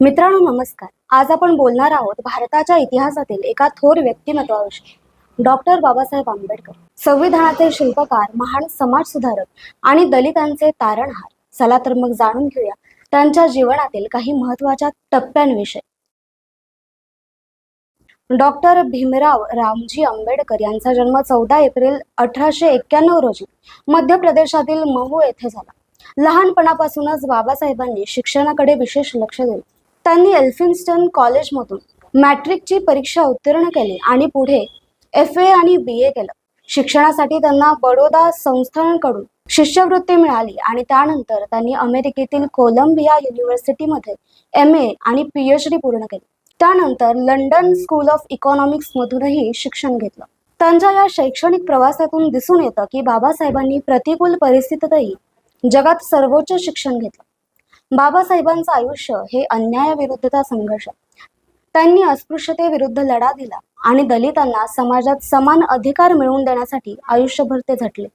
मित्रांनो नमस्कार. आज आपण बोलणार आहोत भारताच्या इतिहासातील एका थोर व्यक्तिमत्वाविषयी. डॉक्टर बाबासाहेब आंबेडकर. संविधानाचे शिल्पकार महान समाज सुधारक आणि दलितांचे तारणहार. चला तर मग जाणून घेऊया त्यांच्या जीवनातील काही महत्त्वाच्या टप्प्यांविषयी. डॉक्टर भीमराव रामजी आंबेडकर यांचा जन्म चौदा एप्रिल अठराशे एक्क्याण्णव रोजी मध्य प्रदेशातील महू येथे झाला. लहानपणापासूनच बाबासाहेबांनी शिक्षणाकडे विशेष लक्ष दिले. त्यांनी एल्फिन्स्टन कॉलेजमधून मॅट्रिकची परीक्षा उत्तीर्ण केली आणि पुढे एफ ए आणि बी ए केलं. शिक्षणासाठी त्यांना बडोदा संस्थांकडून शिष्यवृत्ती मिळाली आणि त्यानंतर त्यांनी अमेरिकेतील कोलंबिया युनिव्हर्सिटीमध्ये एम ए आणि पी एच डी पूर्ण केली. त्यानंतर लंडन स्कूल ऑफ इकॉनॉमिक्समधूनही शिक्षण घेतलं. त्यांच्या या शैक्षणिक प्रवासातून दिसून येतं की बाबासाहेबांनी प्रतिकूल परिस्थितीतही जगात सर्वोच्च शिक्षण घेतलं. बाबासाहेबांचं आयुष्य हे अन्यायाविरुद्धचा संघर्ष. त्यांनी अस्पृश्यतेविरुद्ध लढा दिला आणि दलितांना समाजात समान अधिकार मिळवून देण्यासाठी आयुष्यभर ते झटले.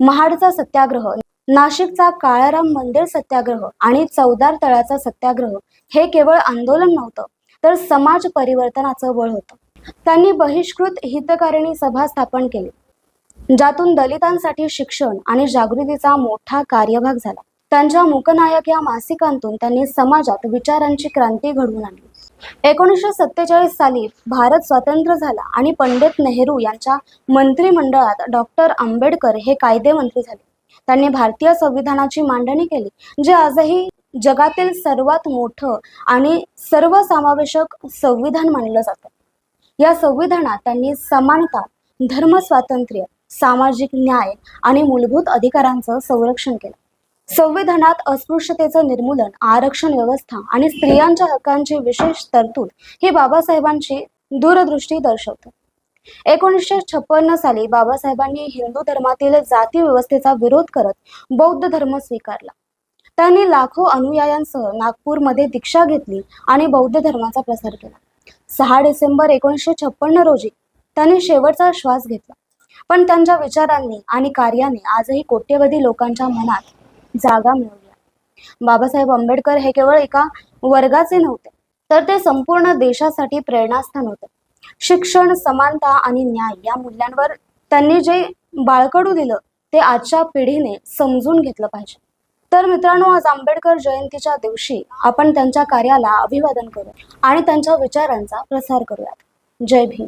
महाडचा सत्याग्रह नाशिकचा काळाराम मंदिर सत्याग्रह आणि चौदार तळाचा सत्याग्रह हे केवळ आंदोलन नव्हतं तर समाज परिवर्तनाचं बळ होतं. त्यांनी बहिष्कृत हितकारिणी सभा स्थापन केली ज्यातून दलितांसाठी शिक्षण आणि जागृतीचा मोठा कार्यभाग झाला. त्यांच्या मूकनायक या मासिकांतून त्यांनी समाजात विचारांची क्रांती घडवून आणली. एकोणीसशे सत्तेचाळीस साली भारत स्वतंत्र झाला आणि पंडित नेहरू यांच्या मंत्रिमंडळात डॉक्टर आंबेडकर हे कायदे मंत्री झाले. त्यांनी भारतीय संविधानाची मांडणी केली जे आजही जगातील सर्वात मोठं आणि सर्वसमावेशक संविधान मानलं जातं. या संविधानात त्यांनी समानता धर्मस्वातंत्र्य सामाजिक न्याय आणि मूलभूत अधिकारांचं संरक्षण केलं. संविधानात अस्पृश्यतेचं निर्मूलन आरक्षण व्यवस्था आणि स्त्रियांच्या हक्कांची विशेष तरतूद ही बाबासाहेबांची दूरदृष्टी दर्शवते. एकोणीसशे छप्पन्न साली बाबासाहेबांनी हिंदू धर्मातील जाती व्यवस्थेचा विरोध करत बौद्ध धर्म स्वीकारला. त्यांनी लाखो अनुयायांसह नागपूरमध्ये दीक्षा घेतली आणि बौद्ध धर्माचा प्रसार केला. सहा डिसेंबर एकोणीसशे छप्पन्न रोजी त्यांनी शेवटचा श्वास घेतला. पण त्यांच्या विचारांनी आणि कार्याने आजही कोट्यवधी लोकांच्या मनात जागा मिळवल्या बाबासाहेब आंबेडकर हे केवळ एका वर्गाचे नव्हते तर ते संपूर्ण देशासाठी प्रेरणास्थान होते. शिक्षण समानता आणि न्याय या मूल्यांवर त्यांनी जे बाळकडू दिलं ते आजच्या पिढीने समजून घेतलं पाहिजे. तर मित्रांनो आज आंबेडकर जयंतीच्या दिवशी आपण त्यांच्या कार्याला अभिवादन करू आणि त्यांच्या विचारांचा प्रसार करूयात. जय भीम.